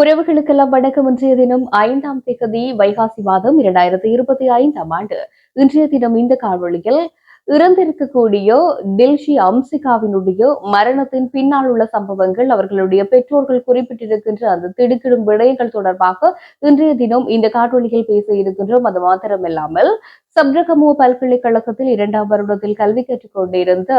உறவுகளுக்கெல்லாம் வணக்கம். இன்றைய தினம் ஐந்தாம் தேதி வைகாசி மாதம் இரண்டாயிரத்தி இருபத்தி ஐந்தாம் ஆண்டு. இன்றைய தினம் இந்த காணொலியில் இறந்திருக்கக்கூடிய டில்ஷி அம்சிகாவினுடைய மரணத்தின் பின்னால் உள்ள சம்பவங்கள் அவர்களுடைய பெற்றோர்கள் குறிப்பிட்டிருக்கின்ற அந்த திடுக்கிடும் விடயங்கள் தொடர்பாக இன்றைய தினம் இந்த காணொளியில் பேச இருக்கின்றோம். அது மாத்திரமில்லாமல் சப்ரகமோ பல்கலைக்கழகத்தில் இரண்டாம் வருடத்தில் கல்வி கற்றுக் கொண்டிருந்த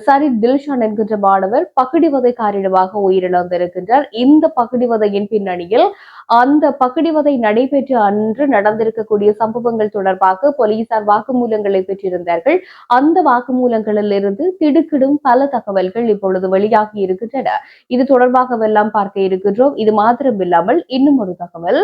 சரித் தில்ஷான் என்கின்ற மாணவர் பகுடிவதை காரணமாக உயிரிழந்திருக்கின்றார். இந்த பகுடிவதையின் பின்னணியில் அந்த பகுடிவதை நடைபெற்ற அன்று நடந்திருக்கக்கூடிய சம்பவங்கள் தொடர்பாக போலீசார் வாக்குமூலங்களை பெற்றிருந்தார்கள். அந்த வாக்குமூலங்களில் இருந்து திடுக்கிடும் பல தகவல்கள் இப்பொழுது வெளியாகி இருக்கின்றன. இது தொடர்பாகவெல்லாம் பார்க்க இருக்கின்றோம். இது மாத்திரமில்லாமல் இன்னும் ஒரு தகவல்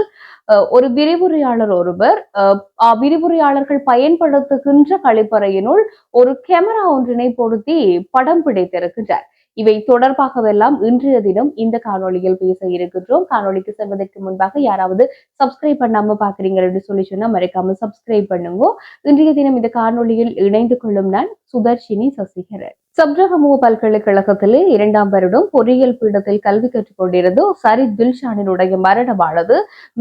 ஒரு விரிவுரையாளர் ஒருவர் அஹ், விரிவுரையாளர்கள் பயன்படுத்துகின்ற கழிப்பறையினுள் ஒரு கேமரா ஒன்றினை பொருத்தி படம் பிடித்திருக்கின்றார். இவை தொடர்பாகவெல்லாம் இன்றைய தினம் இந்த காணொலியில் பேச இருக்கின்றோம். காணொளிக்கு செல்வதற்கு முன்பாக யாராவது சப்ஸ்கிரைப் பண்ணாம பாக்குறீங்க சொல்லி சொன்னா மறக்காம சப்ஸ்கிரைப் பண்ணுங்க. இன்றைய தினம் இந்த காணொளியில் இணைந்து கொள்ளும் நான் சுதர்ஷினி சசிகரன். சப்ரகமுக பல்கலைக்கழகத்திலே இரண்டாம் வருடம் பொறியியல் பீடத்தில் கல்வி கற்றுக் கொண்டிருந்த சரித் தில்ஷானினுடைய மரணமானது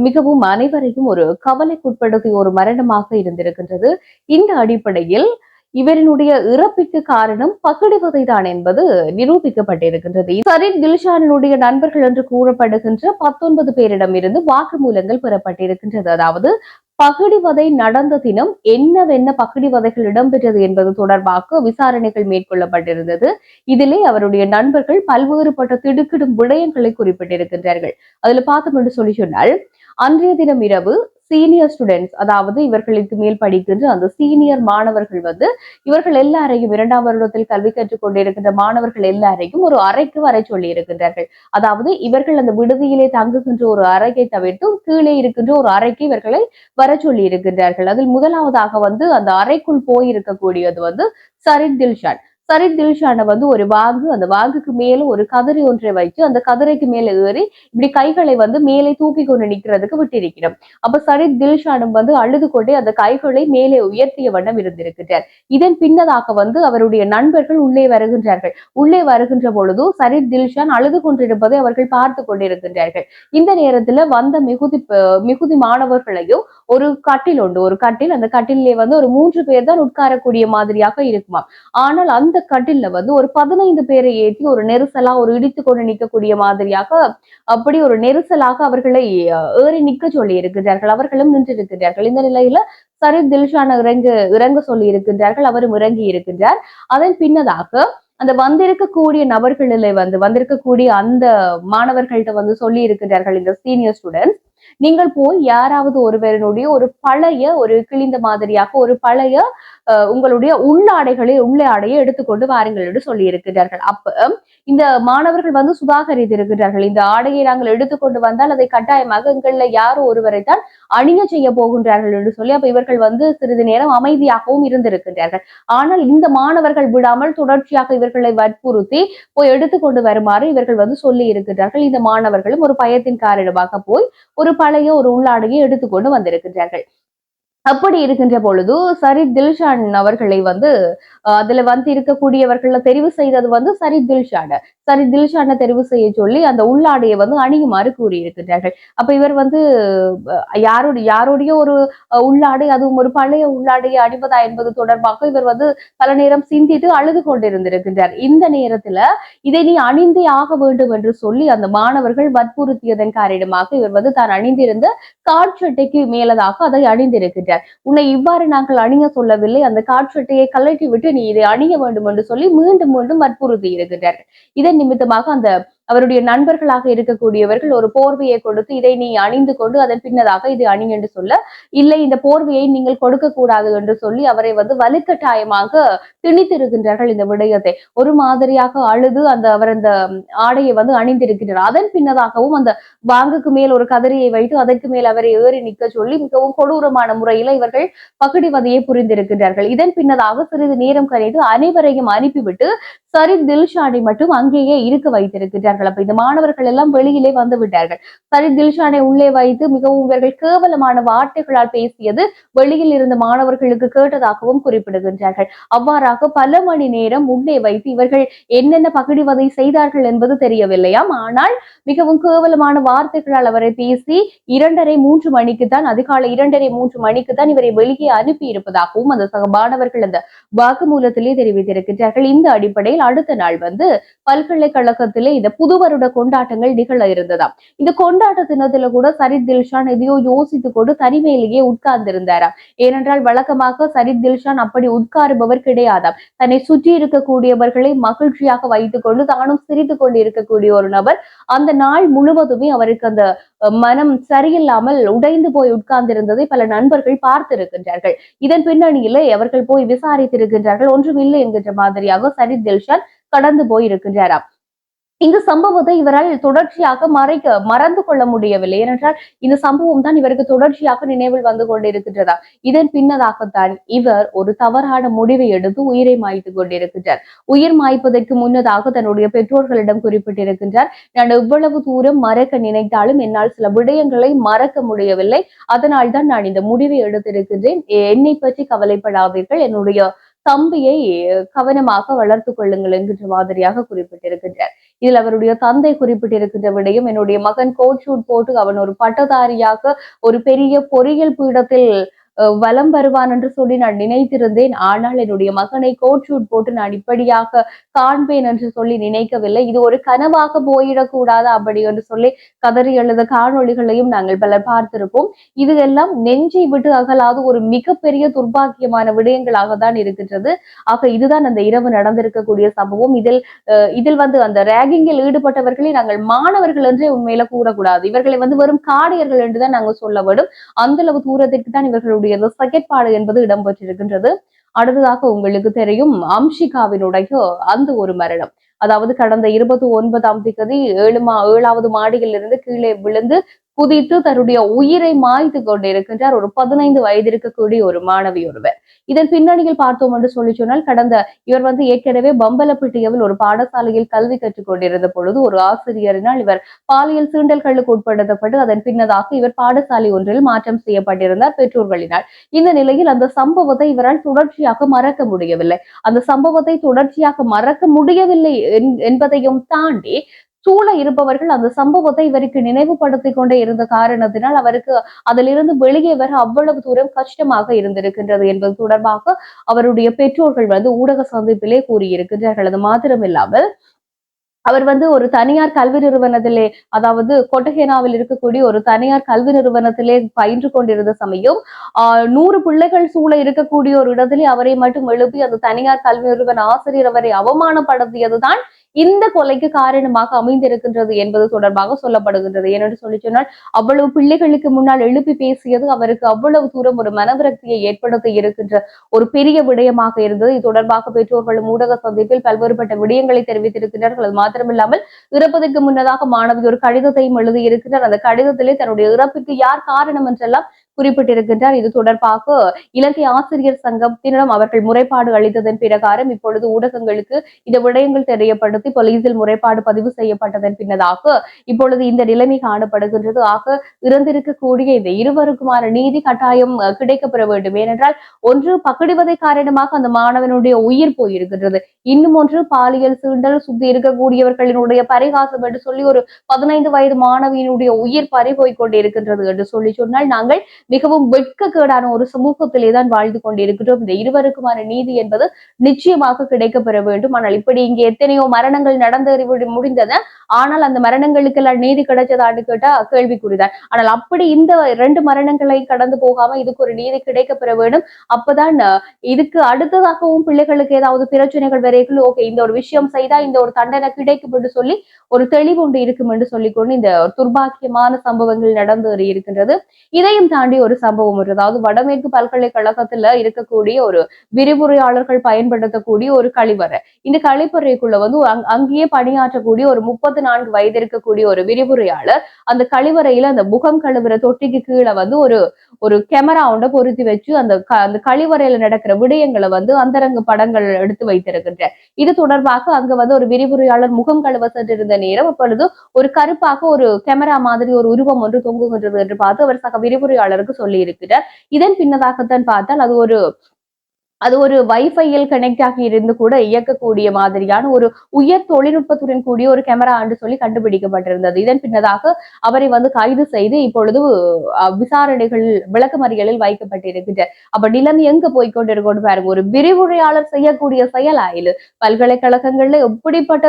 மிகவும் அனைவரையும் ஒரு கவலைக்குட்படுத்திய ஒரு மரணமாக இருந்திருக்கின்றது. இந்த அடிப்படையில் இவரினுடைய இறப்பிற்கு காரணம் பகிடுவதை தான் என்பது நிரூபிக்கப்பட்டிருக்கின்றது. சரித் தில்ஷானினுடைய நண்பர்கள் என்று கூறப்படுகின்ற பத்தொன்பது பேரிடமிருந்து வாக்குமூலங்கள் பெறப்பட்டிருக்கின்றது. அதாவது பகிடிவதை நடந்த தினம் என்னவென்ன பகிடிவதைகள் இடம்பெற்றது என்பது தொடர்பாக விசாரணைகள் மேற்கொள்ளப்பட்டிருந்தது. இதிலே அவருடைய நண்பர்கள் பல்வேறுபட்ட திடுக்கிடும் விடயங்களை குறிப்பிட்டிருக்கின்றார்கள். அதுல பார்த்தோம் என்று சொல்லி சொன்னால் அன்றைய தினம் இரவு சீனியர் ஸ்டூடெண்ட்ஸ் அதாவது இவர்களுக்கு மேல் படிக்கின்ற அந்த சீனியர் மாணவர்கள் வந்து இவர்கள் எல்லாரையும் இரண்டாம் வருடத்தில் கல்வி கற்றுக் கொண்டிருக்கின்ற மாணவர்கள் எல்லாரையும் ஒரு அறைக்கு வர சொல்லி இருக்கின்றார்கள் அதாவது இவர்கள் அந்த விடுதியிலே தங்குகின்ற ஒரு அறையை தவிர்த்து கீழே இருக்கின்ற ஒரு அறைக்கு இவர்களை வர சொல்லி இருக்கின்றார்கள் அதில் முதலாவதாக வந்து அந்த அறைக்குள் போயிருக்கக்கூடியது வந்து சரித் தில்ஷான் சரித் தில்ஷானை வந்து ஒரு வாகு அந்த வாகுக்கு மேல ஒரு கதிரை ஒன்றை வைத்து அந்த கதிரைக்கு மேல ஏறி இப்படி கைகளை வந்து மேலே தூக்கி கொண்டு நிக்கிறதுக்கு விட்டிருக்கிறோம். அப்ப சரித் தில்ஷானும் வந்து அழுது கொண்டே அந்த கைகளை மேலே உயர்த்திய வண்ணம் இருந்திருக்கிறார். இதன் பின்னதாக வந்து அவருடைய நண்பர்கள் உள்ளே வருகின்றார்கள். உள்ளே வருகின்ற பொழுது சரித் தில்ஷான் அழுது கொண்டிருப்பதை அவர்கள் பார்த்து கொண்டிருக்கின்றார்கள். இந்த நேரத்துல வந்த மிகுதி மிகுதி மாணவர்களையும் ஒரு கட்டில் உண்டு. ஒரு கட்டில் அந்த கட்டிலே வந்து ஒரு மூன்று பேர் தான் உட்காரக்கூடிய மாதிரியாக இருக்குமா ஆனால் அந்த கட்டில்ல வந்து ஒரு பதினைந்து பேரை ஏற்றி ஒரு நெரிசலா ஒரு இடித்து கொண்டு நிற்கக்கூடிய மாதிரியாக அப்படி ஒரு நெரிசலாக அவர்களை ஏறி நிற்க சொல்லி இருக்கிறார்கள் அவர்களும் நின்றிருக்கின்றார்கள். இந்த நிலையில சரி தில்ஷான இறங்க இறங்க சொல்லி இருக்கின்றார்கள். அவரும் இறங்கி இருக்கின்றார். அதன் பின்னதாக அந்த வந்திருக்கக்கூடிய நபர்களிலே வந்து வந்திருக்கக்கூடிய அந்த மாணவர்கள்ட்ட வந்து சொல்லி இருக்கின்றார்கள் இந்த சீனியர் ஸ்டூடெண்ட்ஸ் நீங்கள் போய் யாராவது ஒருவரினுடைய ஒரு பழைய ஒரு கிழிந்த மாதிரியாக ஒரு பழைய உங்களுடைய உள்ளாடைகளை உள்ளாடையை எடுத்துக்கொண்டு வாருங்கள் என்று சொல்லி இருக்கிறார்கள் அப்ப இந்த மாணவர்கள் வந்து சுதாகரித்து இருக்கிறார்கள். இந்த ஆடையை நாங்கள் எடுத்துக்கொண்டு வந்தால் அதை கட்டாயமாக எங்கள்ல யாரோ ஒருவரை தான் அணிய செய்ய போகின்றார்கள் என்று சொல்லி அப்ப இவர்கள் வந்து சிறிது நேரம் அமைதியாகவும் இருந்திருக்கின்றார்கள். ஆனால் இந்த மாணவர்கள் விடாமல் தொடர்ச்சியாக இவர்களை வற்புறுத்தி போய் எடுத்துக்கொண்டு வருமாறு இவர்கள் வந்து சொல்லி இருக்கின்றார்கள் இந்த மாணவர்களும் ஒரு பயத்தின் காரணமாக போய் ஒரு பழைய ஒரு உள்ளாடையை எடுத்துக்கொண்டு வந்திருக்கின்றார்கள். அப்படி இருக்கின்ற பொழுது சரி தில்ஷான் அவர்களை வந்து அதுல வந்து இருக்கக்கூடியவர்களை தெரிவு செய்தது வந்து சரி தில்ஷான. சரி தில்ஷானை தெரிவு செய்ய சொல்லி அந்த உள்ளாடையை வந்து அணியுமாறு கூறியிருக்கிறார்கள் அப்ப இவர் வந்து யாருடைய யாரோட யாருடைய ஒரு அஹ், உள்ளாடை அதுவும் ஒரு பழைய உள்ளாடையை அணிவதா என்பது தொடர்பாக இவர் வந்து பல நேரம் சிந்தித்து அழுது கொண்டிருந்திருக்கின்றார். இந்த நேரத்துல இதை நீ அணிந்தே ஆக வேண்டும் என்று சொல்லி அந்த மாணவர்கள் வற்புறுத்தியதன் காரணமாக இவர் வந்து தான் அணிந்திருந்த காட்சட்டைக்கு மேலதாக அதை அணிந்திருக்கின்றார். உன்னை இவ்வாறு நாங்கள் அணிய சொல்லவில்லை. அந்த காற்றட்டையை கழட்டி விட்டு நீ இதை அணிய வேண்டும் என்று சொல்லி மீண்டும் மீண்டும் வற்புறுத்தி இருக்கின்றார்கள் இதன் நிமித்தமாக அந்த அவருடைய நண்பர்களாக இருக்கக்கூடியவர்கள் ஒரு போர்வையை கொடுத்து இதை நீ அணிந்து கொண்டு அதன் பின்னதாக இது அணி என்று சொல்ல இல்லை இந்த போர்வையை நீங்கள் கொடுக்க கூடாது என்று சொல்லி அவரை வந்து வலுக்கட்டாயமாக திணித்திருக்கின்றார்கள் இந்த விடயத்தை. ஒரு மாதிரியாக அழுது அந்த அவர் அந்த ஆடையை வந்து அணிந்திருக்கின்றார். அதன் பின்னதாகவும் அந்த வாங்குக்கு மேல் ஒரு கதறியை வைத்து அதற்கு மேல் அவரை ஏறி நிற்க சொல்லி மிகவும் கொடூரமான முறையில இவர்கள் பகடிவதையை புரிந்திருக்கின்றார்கள். இதன் பின்னதாக சிறிது நேரம் கழித்து அனைவரையும் அனுப்பிவிட்டு சரி தில்ஷானை மட்டும் அங்கேயே இருக்க வைத்திருக்கின்றார் இருக்கின்றார்கள் அப்ப இந்த மாணவர்கள் எல்லாம் வெளியிலே வந்து விட்டார்கள். சரி தில்ஷானை உள்ளே வைத்து மிகவும் இவர்கள் கேவலமான வார்த்தைகளால் பேசியது வெளியில் இருந்த மாணவர்களுக்கு கேட்டதாகவும் குறிப்பிடுகின்றார்கள். அவ்வாறாக பல மணி நேரம் உள்ளே வைத்து இவர்கள் என்னென்ன பகிடிவதை செய்தார்கள் என்பது தெரியவில்லையாம். ஆனால் மிகவும் கேவலமான வார்த்தைகளால் அவரை பேசி இரண்டரை மூன்று மணிக்கு தான் அதிகாலை இரண்டரை மூன்று மணிக்கு தான் இவரை வெளியே அனுப்பி இருப்பதாகவும் அந்த சக மாணவர்கள் அந்த வாக்குமூலத்திலே தெரிவித்திருக்கின்றார்கள். இந்த அடிப்படையில் அடுத்த நாள் வந்து பல்கலைக்கழகத்திலே இந்த புது வருட கொண்டாட்டங்கள் நிகழ இருந்ததாம். இந்த கொண்டாட்ட தினத்துல கூட சரித் தில்ஷான் எதையோ யோசித்து கொண்டு தனிமையிலேயே உட்கார்ந்திருந்தாராம். ஏனென்றால் வழக்கமாக சரித் தில்ஷான் அப்படி உட்காருபவர் கிடையாதாம். தன்னை சுற்றி இருக்கக்கூடியவர்களை மகிழ்ச்சியாக வைத்துக் கொண்டு தானும் சிரித்து கொண்டு இருக்கக்கூடிய ஒரு நபர். அந்த நாள் முழுவதுமே அவருக்கு அந்த மனம் சரியில்லாமல் உடைந்து போய் உட்கார்ந்திருந்ததை பல நண்பர்கள் பார்த்திருக்கின்றார்கள். இதன் பின்னணியிலே அவர்கள் போய் விசாரித்திருக்கின்றார்கள். ஒன்றுமில்லை என்கின்ற மாதிரியாக சரித் தில்ஷான் கடந்து போயிருக்கின்றாராம். இந்த சம்பவத்தை இவரால் தொடர்ச்சியாக மறைக்க மறந்து கொள்ள முடியவில்லை. ஏனென்றால் இந்த சம்பவம் தான் இவருக்கு தொடர்ச்சியாக நினைவில் வந்து கொண்டிருக்கின்றதா? இதன் பின்னதாகத்தான் இவர் ஒரு தவறான முடிவை எடுத்து உயிரை மாய்த்து கொண்டிருக்கின்றார். உயிர் மாய்ப்பதற்கு முன்னதாக தன்னுடைய பெற்றோர்களிடம் குறிப்பிட்டிருக்கின்றார் நான் எவ்வளவு தூரம் மறக்க நினைத்தாலும் என்னால் சில விடயங்களை மறக்க முடியவில்லை. அதனால் தான் நான் இந்த முடிவை எடுத்திருக்கின்றேன். என்னை பற்றி கவலைப்படாதீர்கள். என்னுடைய தம்பியை கவனமாக வளர்த்துக் கொள்ளுங்கள் என்கின்ற மாதிரியாக குறிப்பிட்டிருக்கின்றார். இதில் அவருடைய தந்தை குறிப்பிட்டிருக்கின்ற விடயம் என்னுடைய மகன் கோட் ஷூட் போட்டு அவன் ஒரு பட்டதாரியாக ஒரு பெரிய பொறியியல் பீடத்தில் வலம் வருவான் என்று சொல்லி நான் நினைத்திருந்தேன். ஆனால் என்னுடைய மகனை கோட் ஷூட் போட்டு நான் இப்படியாக காண்பேன் என்று சொல்லி நினைக்கவில்லை. இது ஒரு கனவாக போயிடக்கூடாது அப்படி என்று சொல்லி கதறி எழுத காணொளிகளையும் நாங்கள் பலர் பார்த்திருப்போம். இது எல்லாம் நெஞ்சை விட்டு அகலாத ஒரு மிகப்பெரிய துர்பாக்கியமான விடயங்களாக தான் இருக்கின்றது. ஆக இதுதான் அந்த இரவு நடந்திருக்கக்கூடிய சம்பவம். இதில் அஹ், இதில் வந்து அந்த ரேகிங்கில் ஈடுபட்டவர்களை நாங்கள் மாணவர்கள் என்றே உண்மையில கூறக்கூடாது. இவர்களை வந்து வெறும் காடையர்கள் என்றுதான் நாங்கள் சொல்ல வேண்டும் அந்த அளவு தூரத்திற்கு தான் இவர்களுடைய அந்த சகட்பாடு என்பது இடம்பெற்றிருக்கின்றது அடுத்ததாக உங்களுக்கு தெரியும் அம்ஷிகாவினுடைய அந்த ஒரு மரணம். அதாவது கடந்த இருபத்தி ஒன்பதாம் திகதி ஏழு மா ஏழாவது மாடியில் இருந்து கீழே விழுந்து குதித்து தன்னுடைய உயிரை மாய்த்து கொண்டிருக்கின்றார். ஒரு பதினைந்து வயது இருக்கக்கூடிய ஒரு மாணவி ஒருவர். இதன் பின்னணியில் பார்த்தோம் என்று சொல்லி சொன்னால் கடந்த இவர் வந்து ஏற்கனவே பம்பலப்பிட்டியவில் ஒரு பாடசாலையில் கல்வி கற்றுக் கொண்டிருந்த பொழுது ஒரு ஆசிரியரினால் இவர் பாலியல் சீண்டல்களுக்கு உட்படுத்தப்பட்டு அதன் பின்னதாக இவர் பாடசாலை ஒன்றில் மாற்றம் செய்யப்பட்டிருந்தார் பெற்றோர்களினால். இந்த நிலையில் அந்த சம்பவத்தை இவரால் தொடர்ச்சியாக மறக்க முடியவில்லை. அந்த சம்பவத்தை தொடர்ச்சியாக மறக்க முடியவில்லை என்- என்பதையும் தாண்டி சூழ இருப்பவர்கள் அந்த சம்பவத்தை இவருக்கு நினைவுபடுத்திக் கொண்டே இருந்த காரணத்தினால் அவருக்கு அதிலிருந்து வெளியே வர அவ்வளவு தூரம் கஷ்டமாக இருந்திருக்கின்றது என்பது தொடர்பாக அவருடைய பெற்றோர்கள் வந்து ஊடக சந்திப்பிலே கூறியிருக்கின்றார்கள். அது மாத்திரமில்லாமல் அவர் வந்து ஒரு தனியார் கல்வி நிறுவனத்திலே அதாவது கொட்டகேனாவில் இருக்கக்கூடிய ஒரு தனியார் கல்வி நிறுவனத்திலே பயின்று கொண்டிருந்த சமயம் ஆஹ் நூறு பிள்ளைகள் சூழ இருக்கக்கூடிய ஒரு இடத்திலே அவரை மட்டும் எழுப்பி அந்த தனியார் கல்வி நிறுவன ஆசிரியர் அவரை அவமானப்படுத்தியதுதான் இந்த கொலைக்கு காரணமாக அமைந்திருக்கின்றது என்பது தொடர்பாக சொல்லப்படுகின்றது. ஏனென்று சொல்லி சொன்னால் அவ்வளவு பிள்ளைகளுக்கு முன்னால் எழுப்பி பேசியது அவருக்கு அவ்வளவு தூரம் ஒரு மனவிரக்தியை ஏற்படுத்தி இருக்கின்ற ஒரு பெரிய விடயமாக இருந்தது. இது தொடர்பாக பெற்றோர்களும் ஊடக சந்திப்பில் பல்வேறுபட்ட விடயங்களை தெரிவித்திருக்கிறார்கள் அது மாத்திரமில்லாமல் இறப்பதற்கு முன்னதாக மாணவி ஒரு கடிதத்தையும் எழுதியிருக்கிறார் அந்த கடிதத்திலே தன்னுடைய இறப்புக்கு யார் காரணம் என்றெல்லாம் குறிப்பிட்டிருக்கின்றார். இது தொடர்பாக இலங்கை ஆசிரியர் சங்கத்தினரும் அவர்கள் முறைப்பாடு அளித்ததன் பிரகாரம் இப்பொழுது ஊடகங்களுக்கு இந்த விடயங்கள் தெரியப்படுத்தி போலீசில் முறைப்பாடு பதிவு செய்யப்பட்டதன் பின்னதாக இப்பொழுது இந்த நிலைமை காணப்படுகின்றது. ஆக இறந்திருக்கக்கூடிய இந்த இருவருக்குமான நீதி கட்டாயம் அஹ், கிடைக்கப்பெற வேண்டும். ஏனென்றால் ஒன்று பக்கடிவதை காரணமாக அந்த மாணவனுடைய உயிர் போயிருக்கின்றது. இன்னும் ஒன்று பாலியல் சீண்டல் சுத்தி இருக்கக்கூடியவர்களினுடைய பரிகாசம் என்று சொல்லி ஒரு பதினைந்து வயது மாணவியினுடைய உயிர் பறி போய் கொண்டிருக்கின்றது என்று சொல்லி சொன்னால் நாங்கள் மிகவும் வெட்கக்கேடான ஒரு சமூகத்திலே தான் வாழ்ந்து கொண்டிருக்கிறோம். இந்த இருவருக்குமான நீதி என்பது நிச்சயமாக கிடைக்கப்பெற வேண்டும். ஆனால் இப்படி இங்கே எத்தனையோ மரணங்கள் நடந்து விடு- முடிந்தன. ஆனால் அந்த மரணங்களுக்கெல்லாம் நீதி கிடைச்சதான்னு கேட்டா கேள்விக்குறிதான். ஆனால் அப்படி இந்த இரண்டு மரணங்களை கடந்து போகாம இதுக்கு ஒரு நீதி கிடைக்கப்பெற வேண்டும். அப்பதான் இதுக்கு அடுத்ததாகவும் பிள்ளைகளுக்கு ஏதாவது பிரச்சனைகள் வரைக்கும் ஓகே இந்த ஒரு விஷயம் செய்தா இந்த ஒரு தண்டனை கிடைக்கும் என்று சொல்லி ஒரு தெளிவு ஒன்று இருக்கும் என்று சொல்லிக்கொண்டு இந்த துர்பாக்கியமான சம்பவங்கள் நடந்து இருக்கின்றது. இதையும் தாண்டி மாதிரி ஒரு சம்பவம் ஒரு அதாவது வடமேற்கு பல்கலைக்கழகத்துல இருக்கக்கூடிய ஒரு விரிவுரையாளர்கள் பயன்படுத்தக்கூடிய ஒரு கழிவறை. இந்த கழிப்பறைக்குள்ள வந்து அங்கேயே பணியாற்றக்கூடிய ஒரு முப்பத்தி நான்கு வயது இருக்கக்கூடிய ஒரு விரிவுரையாளர் அந்த கழிவறையில அந்த முகம் கழுவுற தொட்டிக்கு கீழே வந்து ஒரு ஒரு கேமரா ஒன்றை பொருத்தி வச்சு அந்த அந்த கழிவறையில நடக்கிற விடயங்களை வந்து அந்தரங்க படங்கள் எடுத்து வைத்திருக்கின்ற இது தொடர்பாக அங்க வந்து ஒரு விரிவுரையாளர் முகம் கழுவ சென்றிருந்த நேரம் அப்பொழுது ஒரு கருப்பாக ஒரு கேமரா மாதிரி ஒரு உருவம் ஒன்று தொங்குகின்றது என்று பார்த்து அவர் சக விரிவுரையாளருக்கு சொல்லி இருக்கிறார் இதன் பின்னதாகத்தான் பார்த்தால் அது ஒரு அது ஒரு வைஃபையில் கனெக்ட் ஆகி இருந்து கூட இயக்கக்கூடிய மாதிரியான ஒரு உயர் தொழில்நுட்பத்துடன் கூடிய ஒரு கேமரா என்று சொல்லி கண்டுபிடிக்கப்பட்டிருந்தது. இதன் பின்னதாக அவரை வந்து கைது செய்து இப்பொழுது விசாரணைகள் விளக்கமறியலில் வைக்கப்பட்டிருக்கிறார் அப்ப நிலம் எங்க போய்கொண்டிருக்கோன்னு பாருங்க. ஒரு விரிவுரையாளர் செய்யக்கூடிய செயல் ஆயிலு பல்கலைக்கழகங்கள்ல எப்படிப்பட்ட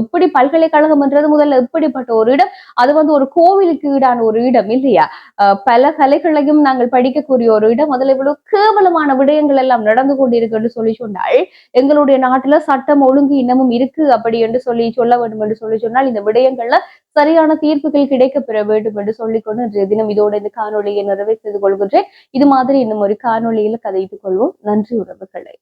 எப்படி பல்கலைக்கழகம் என்றது முதல்ல எப்படிப்பட்ட ஒரு இடம்? அது வந்து ஒரு கோவிலுக்கு ஈடான ஒரு இடம் இல்லையா? பல கலைகளையும் நாங்கள் படிக்கக்கூடிய ஒரு இடம். அதுல இவ்வளவு கேவலமான விடயங்கள் எல்லாம் நடந்து கொண்டிருக்கு என்று சொல்லி சொன்னால் எங்களுடைய நாட்டுல சட்டம் ஒழுங்கு இன்னமும் இருக்கு அப்படி என்று சொல்லி சொல்ல வேண்டும் என்று சொல்லி சொன்னால் இந்த விடயங்கள்ல சரியான தீர்ப்புகள் கிடைக்க பெற வேண்டும் என்று சொல்லிக்கொண்டு இன்றைய தினம் இதோட இந்த காணொலியை நிறைவு செய்து கொள்கின்றேன். இது மாதிரி இன்னும் ஒரு காணொலியில கதைத்துக் கொள்வோம். நன்றி உறவுகளை.